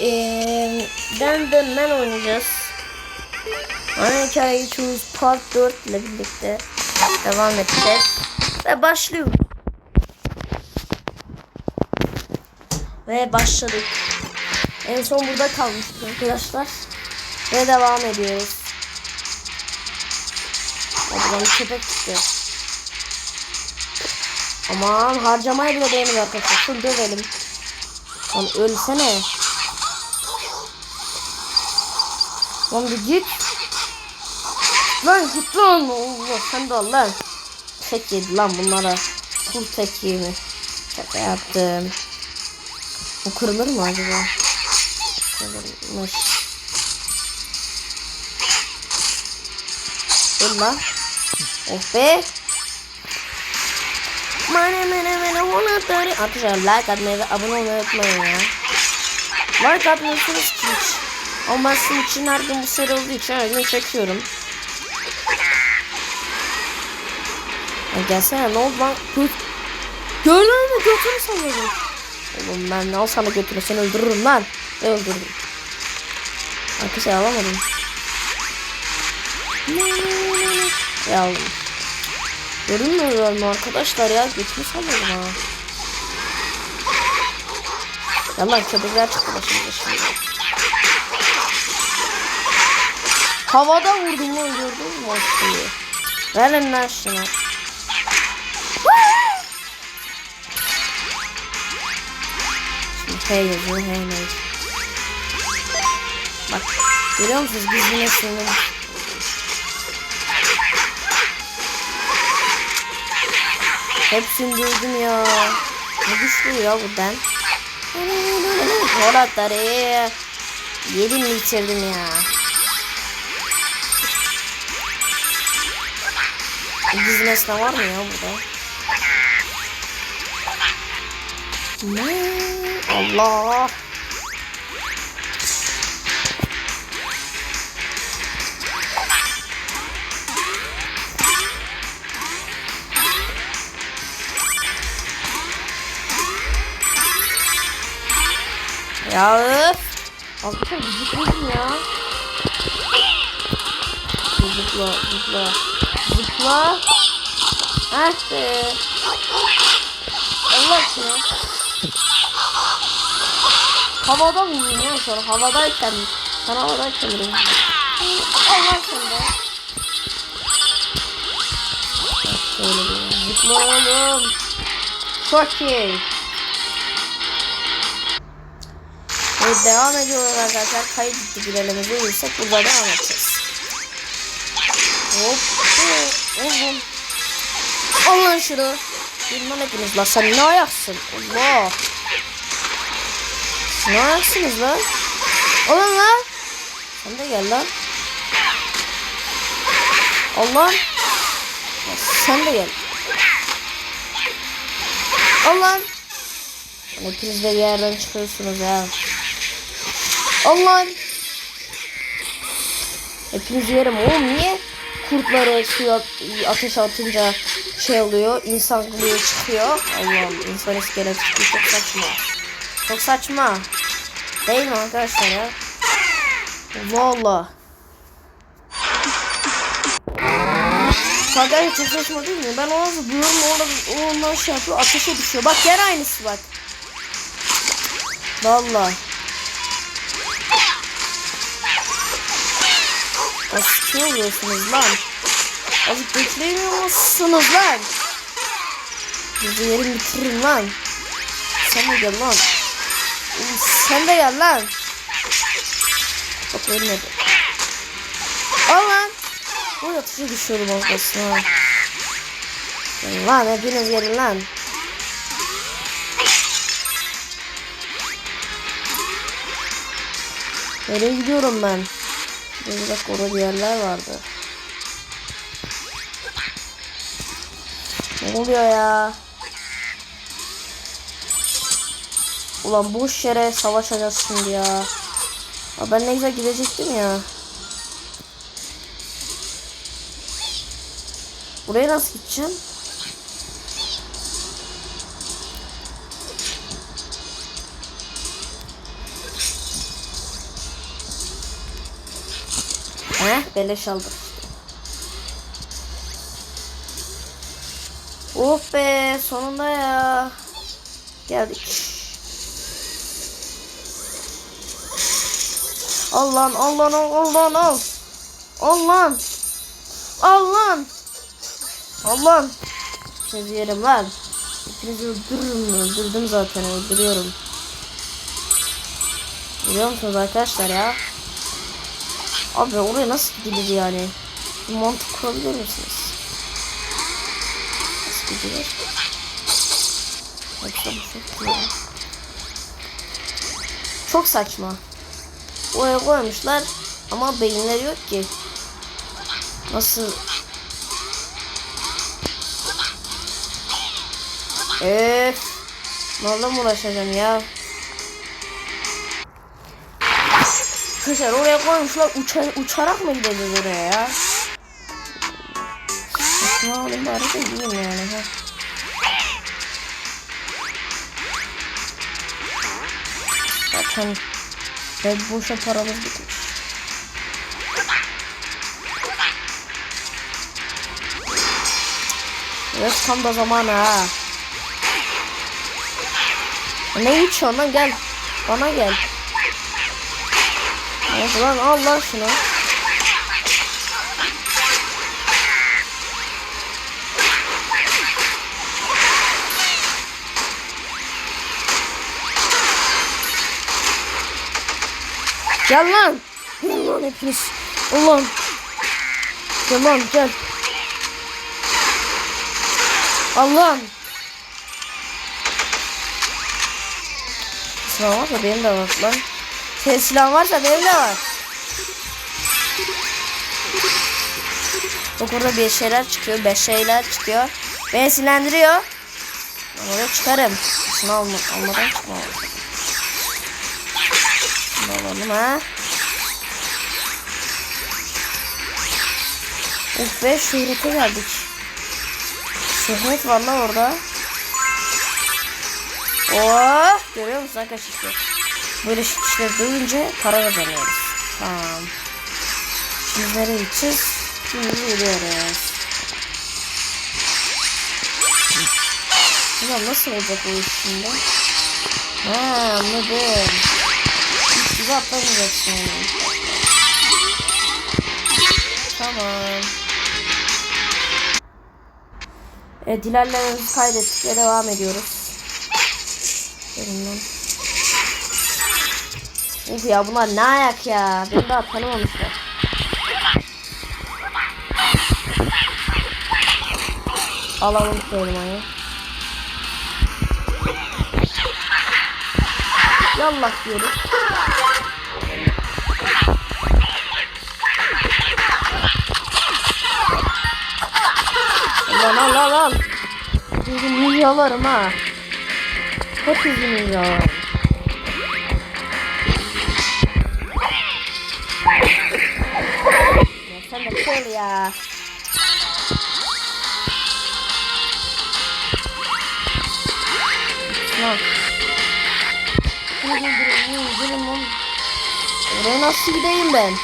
Ben de men oynayacağız. Ana hikayeyi Choose Part 4 ile birlikte devam edeceğiz. Ve başlıyoruz. Ve başladık. En son burada kalmıştık arkadaşlar. Ve devam ediyoruz. Hadi ben köpek çıkıyor. Aman harcamaya bile değmez arkadaşlar. Şunu dövelim. Lan ölsene. Lan git. Lan git lan. Allah sen de al lan. Tek yedi lan bunlara. Kul tek mi? Şaka yaptım. Bu kırılır mı acaba? Kırılmış. Dur lan. Oh be. Mane mene mene ona tari. Arkadaşlar like atmayı ve abone olmayı unutmayın ya. Like atmıyorsunuz ki. Ama ben sizin için her gün bu seri olduğu için her gün çekiyorum. Ya gelsene ne oldu lan? Göt. Gördün mü? Götünü sanıyordum. Oğlum ben ne olsam da götünü seni öldürürüm lan. Ve öldürdüm. Arkadaşlar alamadım. Ya oğlum. Görünmüyor mu arkadaşlar ya? Götümü sanıyorum ha. Yalan köpekler çıktı başımıza şimdi. Havada vurdum lan gördün mü şeyi? Verin lan şunu. Şimdi H yazıyor H neyse. Bak görüyor musunuz biz yine senin Hepsini dövdüm ya. Ne güçlü ya bu ben. Polatları yedim mi içirdim ya. Dizmesine var mı ya burada? Ne? Allah. Ya öf. Arkadaşlar zıplayın ya. Zıpla zıpla. Zıpla. Ah be. Allah aşkına. Havada vurayım ya sonra havadayken. Sen havadayken vurayım. Allah aşkına. Bir zıpla oğlum. Çok iyi. Evet devam ediyoruz arkadaşlar. Kayıt girelim. Değilsek burada devam edeceğiz. Hop. Oğlum. Al lan şunu. Bilmem hepiniz la sen ne ayaksın? Allah. Siz ne ayaksınız lan? Alın lan. Sen de gel lan. Allah. Sen de gel. Al lan. Hepiniz de bir yerden çıkıyorsunuz ya. Allah'ım. Hepiniz yerim. Oğlum niye kurtları suya ateş atınca şey oluyor? İnsan kılıyor çıkıyor. Allah'ım insan iskelet çıkıyor. Çok saçma. Çok saçma. Değil mi arkadaşlar ya? Valla. Arkadaşlar çok saçma değil mi? Ben ona zıplıyorum. Orada ondan şey yapıyor. Ateşe düşüyor. Bak gene aynısı bak. Valla. Nasıl oluyorsunuz lan? Azıcık beklemiyor musunuz lan? Bizi yerim bitiririm lan. Sen de gel lan. Sen de gel lan. Bak ölmedi. Al lan. O yatışa düşüyorum arkasına. Lan hepiniz gelin lan. Nereye gidiyorum ben? Bir dakika orada yerler vardı. Ne oluyor ya? Ulan boş yere savaşacağız şimdi ya. Aa, ben ne güzel gidecektim ya. Buraya nasıl gideceğim? He beleş aldık. Oh be sonunda ya. Geldik. Al lan al lan al al lan al. Al lan. Al lan. Al lan. Sizi yerim lan. Hepinizi öldürürüm. Öldürdüm zaten öldürüyorum. Biliyor musunuz arkadaşlar ya? Abi oraya nasıl gidilir yani? Bir mantık kurabilir misiniz? Nasıl gidilir? Çok saçma. Oraya koymuşlar ama beyinleri yok ki. Nasıl? Öf. Mı ulaşacağım ya? Arkadaşlar oraya koymuşlar uça, uçarak mı gideceğiz oraya ya? Şunu alayım bari de yiyeyim yani. Ha. Zaten ve boşa paramız bitmiş. Evet tam da zamanı ha. Ne uçuyorsun lan gel. Bana gel. Evet lan al lan şunu. Gel lan. Gel lan hepiniz. Ulan. Gel lan gel. Allah'ım. Silah varsa benim de var lan. Senin silahın varsa benim de var. Bak orada bir şeyler çıkıyor. Beş şeyler çıkıyor. Beni sinirlendiriyor. Ben oraya çıkarım. Şunu alma, almadan çıkmam. Şunu alalım ha. Of be şöhrete geldik. Şöhret var lan orada. Oh görüyor musun arkadaşlar? Böyle işler duyunca para kazanıyoruz. Tamam. Şimdi nereye gideceğiz? Şimdi gidiyoruz. Ulan nasıl olacak o iş şimdi? Ha anladım. İlk gibi atlamayacaksın. Tamam. Evet ilerlememizi kaydettik ve devam ediyoruz. Lan. Uf ya bunlar ne ayak ya. Beni daha tanımamışlar. Alalım elmayı. Yallah diyoruz. Lan al al al. Sizi milyalarım ha. Hepinizi milyalarım. Ya kol ya. Oraya nasıl gideyim ben?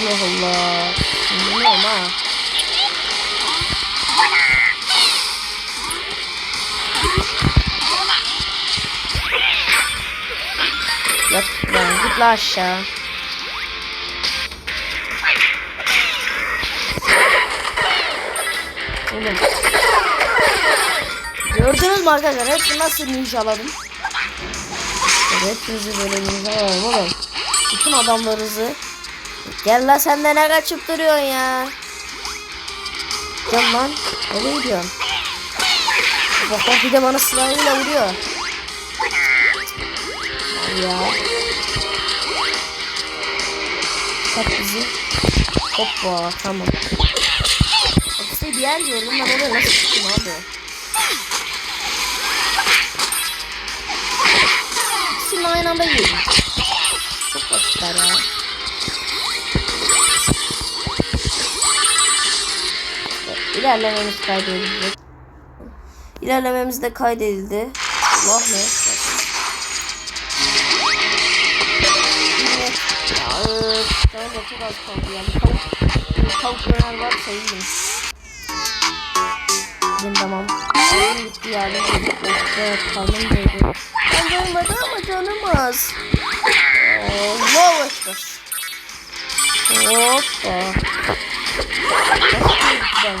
Allah Allah. Bilmiyorum ha. Yat lan git lan aşağı. Oğlum. Gördünüz mü arkadaşlar? Hepsini nasıl ninjaladım? Evet, hepinizi böyle ninjaladım oğlum. Bütün adamlarınızı. Gel lan sen de ne kaçıp duruyorsun ya? Gel lan. Nereye gidiyorsun? Bak bak bir de bana silahıyla vuruyor. Ya. Kat bizi. Hoppa tamam. İşte bir yer diyorum ben oraya nasıl çıktım abi? İkisini aynı anda yiyelim. Çok basitler ya. İlerlememiz kaydedildi. İlerlememiz de kaydedildi. Allah ne? Ya Benim de çok az kaldı yani. Tavuk, tavuk döner varsa yiyeyim. Benim tamam. Ayım gitti yani. Evet karnım doydu. Ben doymadım ama canım az. Allah ekber. Hoppa. Nasıl ya?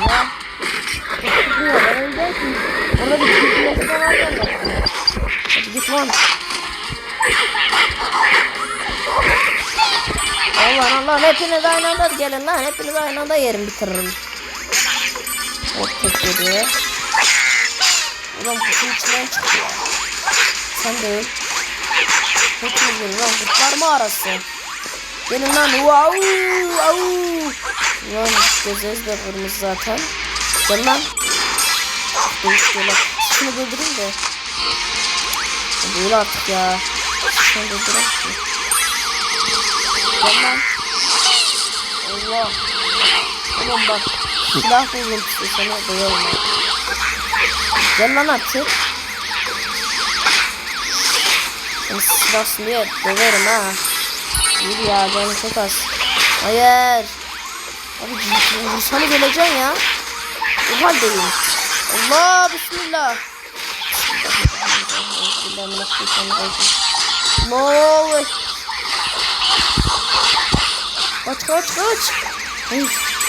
Ya ben ki. Orada bir kürtüleşme var ya. Hadi git lan. Allah Allah hepiniz aynı anda gelin lan hepiniz aynı anda yerim bitiririm. Hop yedi. Ulan kutunun içinden çıkıyor. Sen de öl. Hepiniz ölün lan kurtlar mağarası. Gelin lan wow wow. Lan gözünüz de kırmızı zaten. Gel lan. Değişiyorlar. Şunu öldüreyim de. Böyle artık ya. Şunu öldüreyim. Gel lan. Allah. Oğlum bak. Silah buldum size sana duyuyorum. Gel lan artık. Seni silahsın diye döverim ha. Yürü ya canım çok az. Hayır. Abi vursana geleceksin ya. Bu haldeyim. Allah bismillah. Bismillahirrahmanirrahim. No. Kaç kaç kaç. Üf.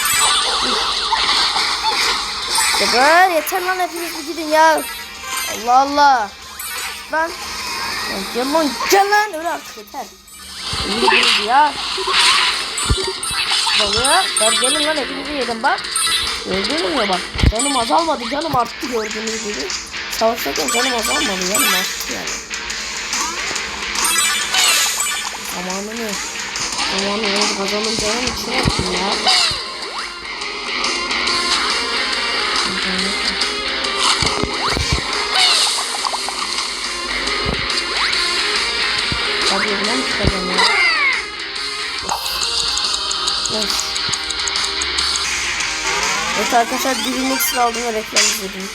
Yeter yeter lan hepiniz bir gidin ya. Allah Allah. Lan. Gel lan gel lan öyle artık yeter. Değildi ya. Balığa ben gelin lan hepinizi yedim bak. Gördünüz mü bak. Canım azalmadı canım arttı gördüğünüz gibi. Savaşırken canım azalmadı canım arttı yani. Zamanını Zamanı oldu kazanım canım yaptım ya. Hadi yerinden çıkacağım ya. Evet. Evet arkadaşlar bir mixer aldım ve reklam izledim.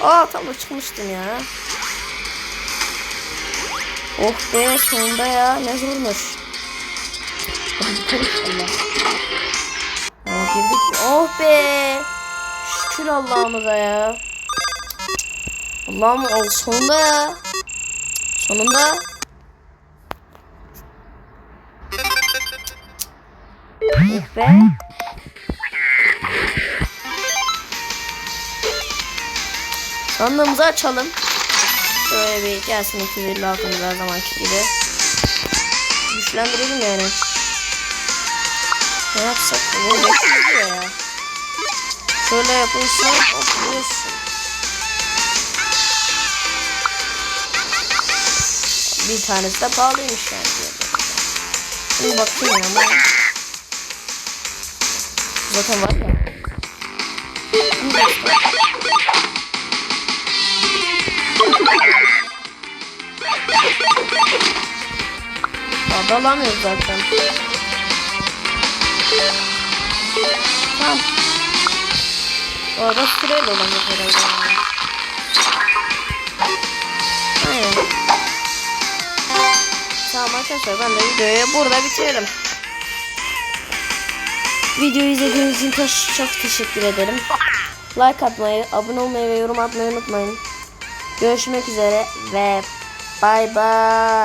Aa tam da çıkmıştım ya. Oh be sonunda ya ne zormuş. Hadi gidelim inşallah. Aa, girdik. Oh be. Şükür Allah'ımıza ya. Allah'ım sonunda ya. Sonunda. Be. Sandığımızı açalım. Şöyle bir gelsin 250 altımız her zamanki gibi. Güçlendirelim yani. Ne yapsak? Ne bekliyor ya? Şöyle yapılsa hopluyorsun. Bir tanesi de pahalıymış yani. Şimdi bakayım ama. Zaten var ya. Şimdi bak. Daha dalamıyoruz zaten. Tamam. Orada süreyle olacak herhalde. Aynen. Tamam arkadaşlar ben de videoyu burada bitirelim. Videoyu izlediğiniz için çok, teşekkür ederim. Like atmayı, abone olmayı ve yorum atmayı unutmayın. Görüşmek üzere ve bay bay.